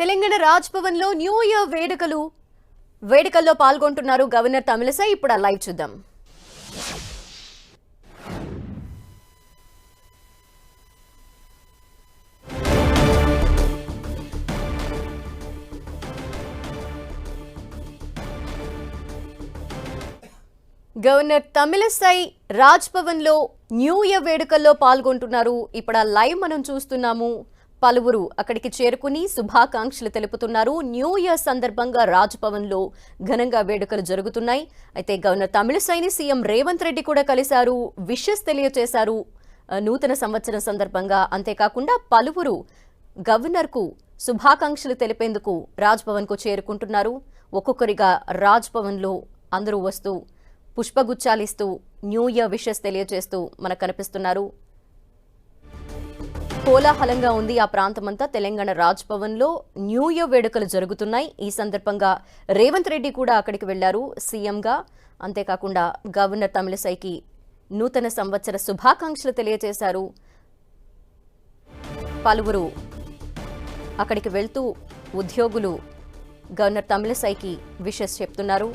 తెలంగాణ రాజ్ భవన్లో new year వేడుకలు. వేడుకల్లో పాల్గొంటున్నారు గవర్నర్ తమిళసై. ఇప్పుడు ఆ లైవ్ చూద్దాం. గవర్నర్ తమిళసై రాజ్ భవన్లో న్యూ ఇయర్ వేడుకల్లో పాల్గొంటున్నారు. ఇప్పుడు ఆ లైవ్ మనం చూస్తున్నాము. పలువురు అక్కడికి చేరుకుని శుభాకాంక్షలు తెలుపుతున్నారు. న్యూ ఇయర్ సందర్భంగా రాజ్భవన్లో లో ఘనంగా వేడుకలు జరుగుతున్నాయి. అయితే గవర్నర్ తమిళసైని సీఎం రేవంత్ రెడ్డి కూడా కలిశారు. విషెస్ తెలియజేశారు నూతన సంవత్సరం సందర్భంగా అంతేకాకుండా పలువురు గవర్నర్కు శుభాకాంక్షలు తెలిపేందుకు రాజ్ భవన్కు చేరుకుంటున్నారు. ఒక్కొక్కరిగా రాజ్ భవన్లో అందరూ వస్తూ పుష్పగుచ్చాలిస్తూ న్యూ ఇయర్ విషెస్ తెలియజేస్తూ మనకు కనిపిస్తున్నారు. కోలాహలంగా ఉంది ఆ ప్రాంతమంతా. తెలంగాణ రాజ్ భవన్లో న్యూ ఇయర్ వేడుకలు జరుగుతున్నాయి. ఈ సందర్భంగా రేవంత్ రెడ్డి కూడా అక్కడికి వెళ్ళారు సీఎంగా. అంతేకాకుండా గవర్నర్ తమిళసైకి నూతన సంవత్సర శుభాకాంక్షలు తెలియజేశారు. పలువురు అక్కడికి వెళ్తూ ఉద్యోగులు గవర్నర్ తమిళసైకి విషెస్ చెప్తున్నారు.